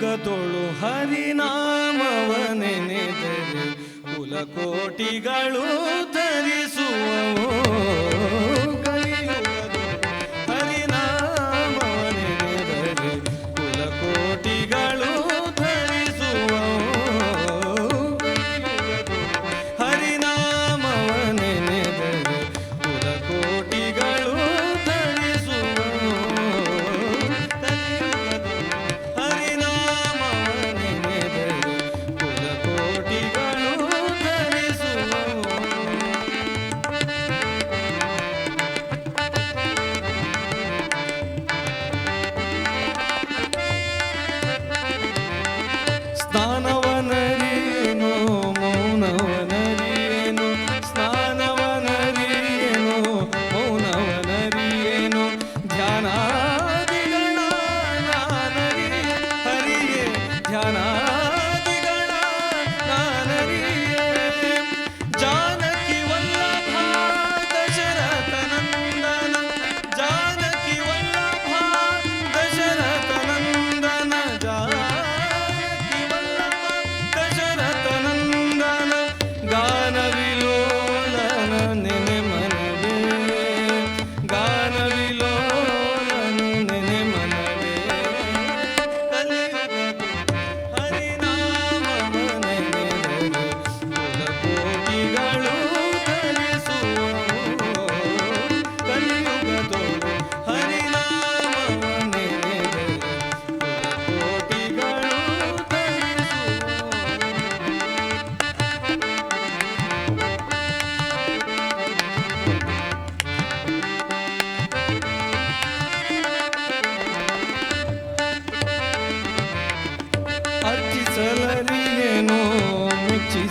ಕಲಿಯುಗದೊಳು ಹರಿನಾಮವನೆನೆದರೆ ಕುಲಕೋಟಿಗಳು ಧರಿಸುವವು.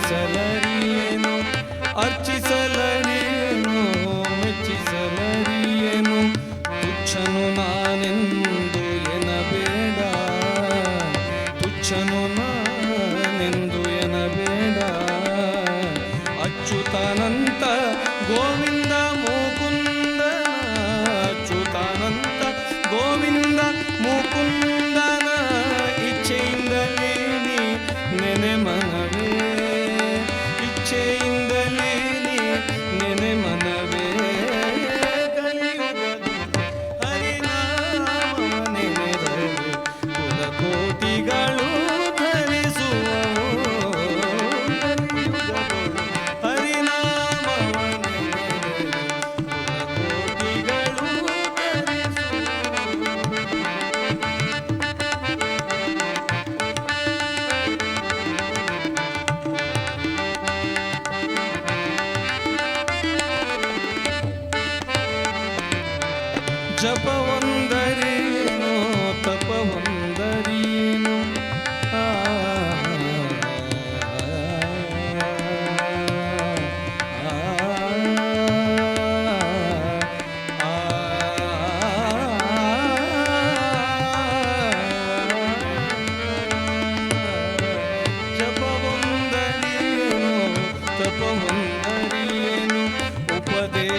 Excellent.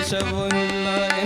sabunlar.